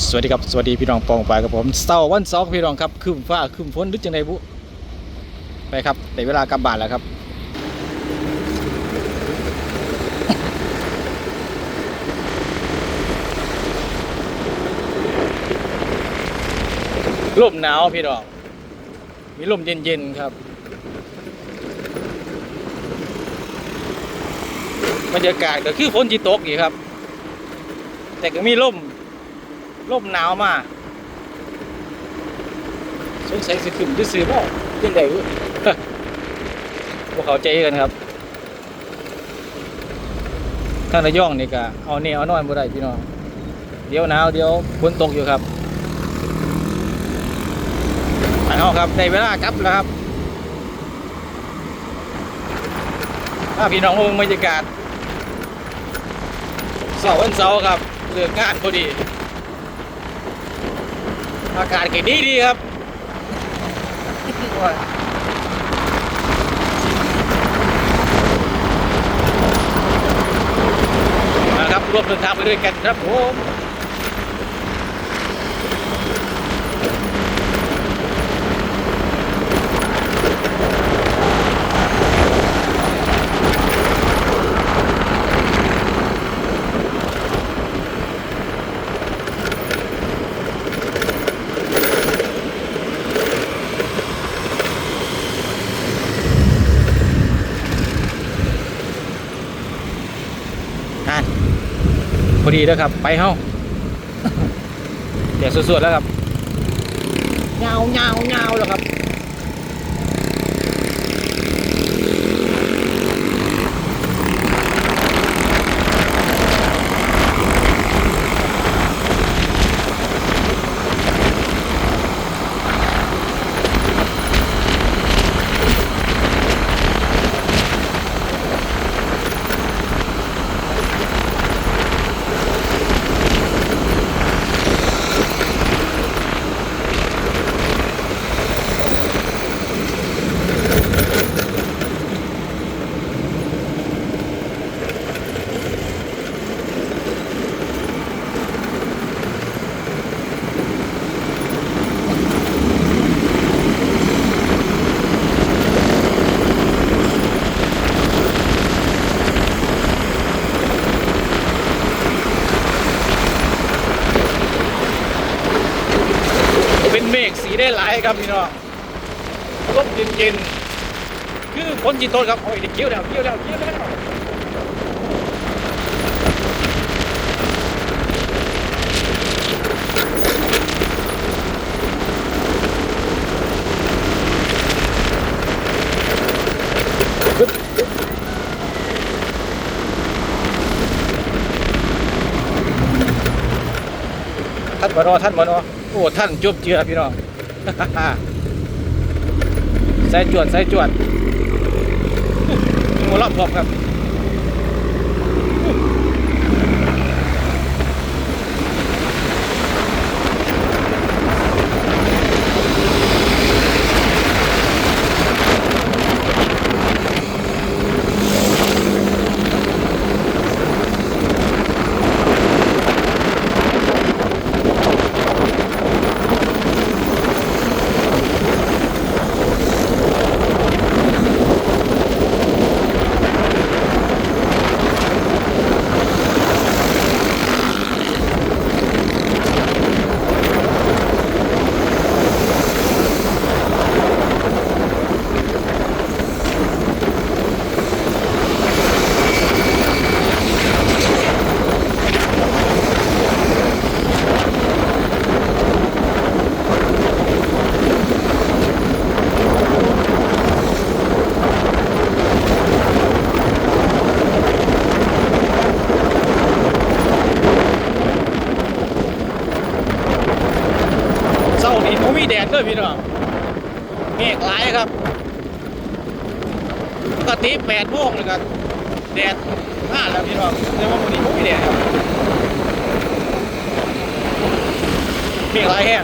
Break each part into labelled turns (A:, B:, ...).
A: สวัสดีครับสวัสดีพี่น้องปองไปกับผมเสาร์วันสองพี่น้องครับคืมฟ้าคืมฝนหรือจังไดบุไปครับแต่เวลากลับบ้านแล้วครับลมหนาวพี่น้องมีลมเย็นๆครับบรรยากาศก็คือฝนจีตกอีกครับ แต่ก็มีลม ลมหนาวมาสงสัยสิขึ้นจะซื้อบ่ยังไงวะพวกเขาใจกันครับท่านระย่องนี่ก็เอาเนี่ยเอานอนบ่ได้พี่น้องเดี๋ยวหนาวเดี๋ยวฝนตกอยู่ครับเอาครับได้เวลากลับแล้วครับพาพี่น้องมาเบิ่งบรรยากาศเสาร์วันเสาร์ครับเลิกงานพอดี อากาศก็ดีดีครับนะครับรวมเดินทางไปด้วยกันครับผม ดีแล้วครับ ไปเฮ้าเดี๋ยวสวดๆแล้วครับเงาเงาเงาแล้วครับ ครับพี่น้องลมเย็นๆคือฝนจีนตกครับโอ้ยเดี๋ยวเกี่ยวแล้วเกี่ยวแล้วเกี่ยวแล้วท่านมานอท่านมานอโอ้ท่านจุบเจือพี่น้อง ใส่จวดใส่จวดหัวรอบพร้อมครับ มีแดดด้วยพี่น้องเมฆหลายครับปกติแปดโมงเลยครับแดดห้าแล้วพี่น้องแต่ว่าวันนี้ไม่มีแดดครับเมฆหลายแห้ง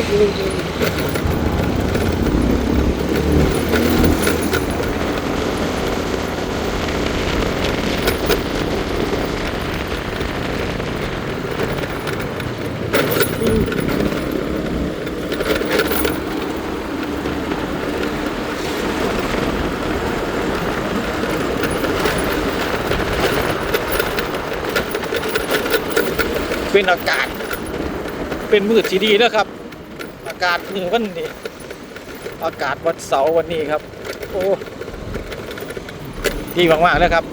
A: เป็นอากาศ เป็นมืดที่ดีแล้วครับากาศมือวันนี้อากาศวันเสาร์วันนี้ครับ โอ้ดีมากๆเลยครับ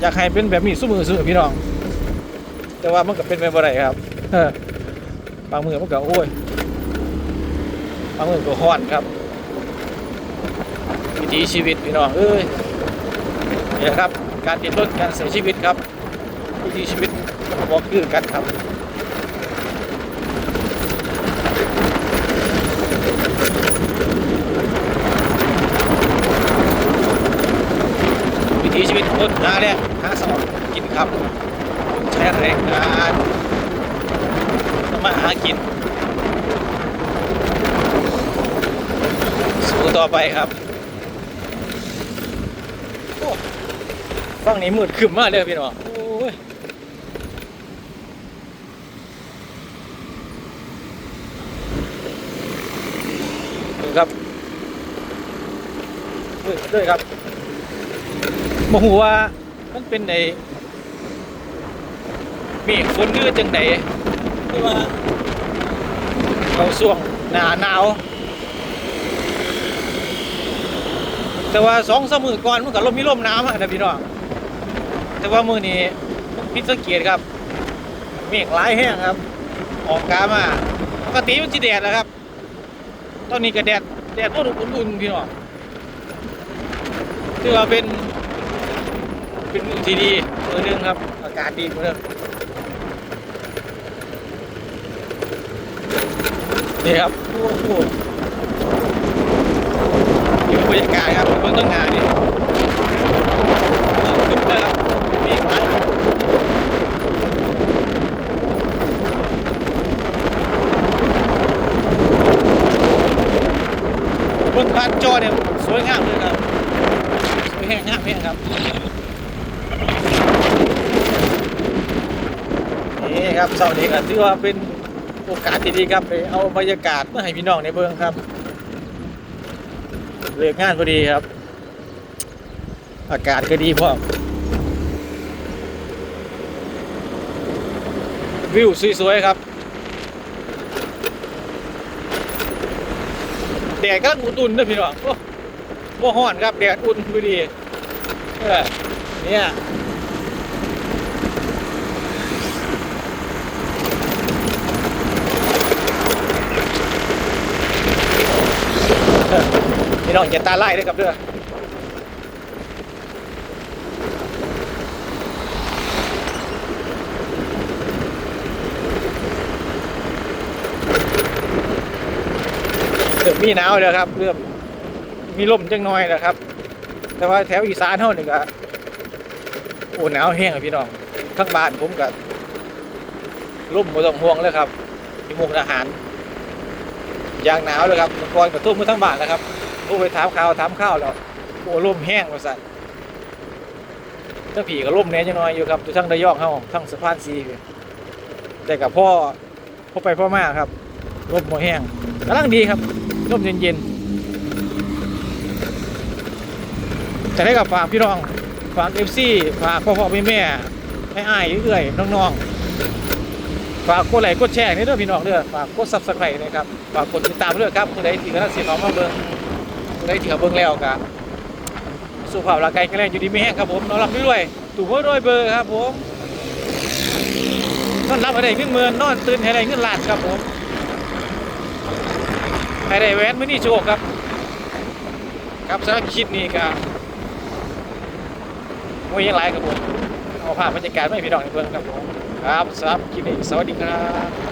A: อยากให้เป็นแบบนี้สู้มือสู้พี่น้อง แต่ว่ามันก็เป็นไปบ่ได้ครับเออบางมือมันก็โอ้ยบางมือก็ฮ้อนครับวิถีชีวิตพี่น้องเอ้ยนี่แหละครับ การติดรถการเสียชีวิตครับวิถีชีวิตบอกคือกันครับ ถีชีวิตคนหาแรกหาสองกินครับ ใช้แรงงานทำมาหากิน สู้ต่อไปครับโอ้ฝั่งนี้มืดขึ้นมากเลยพี่น้องโอ้ยดูครับมืดด้วยครับ โมโหว่ามันเป็นในมีฝนหรือจังไดหรือว่าเขาช่วงหนาหนาว แต่ว่าสองสามมือก่อนมันก็ลมมีลมน้ำอะนะพี่น้องแต่ว่ามือนี้พิดสังเกตครับ เมฆหลายแห้งครับ ออกกามาปกติมันจะแดดนะครับ ตอนนี้ก็แดดแดดอุ่นๆพี่น้องถือว่าเป็น เป็นมือที่ดีมือหนึงครับ อากาศดีมือหนึงนี่ครับโอ้โหนี่เป็นบรรยากาศครับเบื้องต้นงานนี่ขึ้นเลยครับมีไม้บนผ่านจอเนี่ยสวยงามเลยครับสวยแห้งงามแห้งครับ นี่ครับเสาร์นี้ก็ถือว่าเป็นโอกาสที่ดีครับไปเอาบรรยากาศมาให้พี่น้องในเบื้องครับเลิกงานพอดีครับ อากาศก็ดีพร้อมวิวสวยๆครับแดดก็อุ่นๆนะพี่น้องโอ้บ่ฮ้อนครับแดดอุ่นพอดีเนี่ย พี่น้องอย่าตาไล่ด้วยครับเด้อเริ่มมีหนาวแล้วครับเริ่มมีลมจังน้อยแล้วครับ แต่ว่าแถวอีสานเท่านี่ก็โอ้หนาวแห้งอะพี่น้องทั้งบ้านผมกับร่มบ่ต้องห่วงเลยครับที่มุกอาหารยางหนาวเลยครับเมื่อก่อนกับทุ่มมือทั้งบ้านแล้วครับ โอ้ไปถามข่าวถามข้าวแล้วโอ้ล่มแห้งว่าสั่นทั้งผีก็ล่มแน่จังน้อยอยู่ครับทั้งระยองเฮาทั้งสะพานซีแต่กับพ่อพ่อไปพ่อมาครับล่มบ่แห้งกำลังดีครับล่มเย็นๆจะได้กับฝากพี่น้องฝากเอฟซีฝากพ่อพ่อแม่แม่ไอ้อายเอื้อยน้องๆ ฝากกดไลค์กดแชร์นี่เด้อพี่น้องเด้อฝากกดซับสไครต์นะครับฝากกดติดตามด้วยครับผู้ใดที่กำลังเสียงของมาเบิ่ง ได้เถื่อเบิ่งแล้วกะสุขภาพร่างกายแข็งแรงอยู่ดีไม่แห้งครับผมนอนหลับด้วยถูกไว้ด้วยเบอร์ครับผมนอนรับอะไรขึ้นเมือนนอนตื่นอะไรขึ้นลานครับผมให้ได้แหวนมื้อนี้โชคครับ ครับสำหรับคลิปนี้ก็มวยยังไรครับผมเอาภาพบรรยากาศไม่พี่น้องในเบิ่งครับผมครับสำหรับคลิปนี้สวัสดีครับ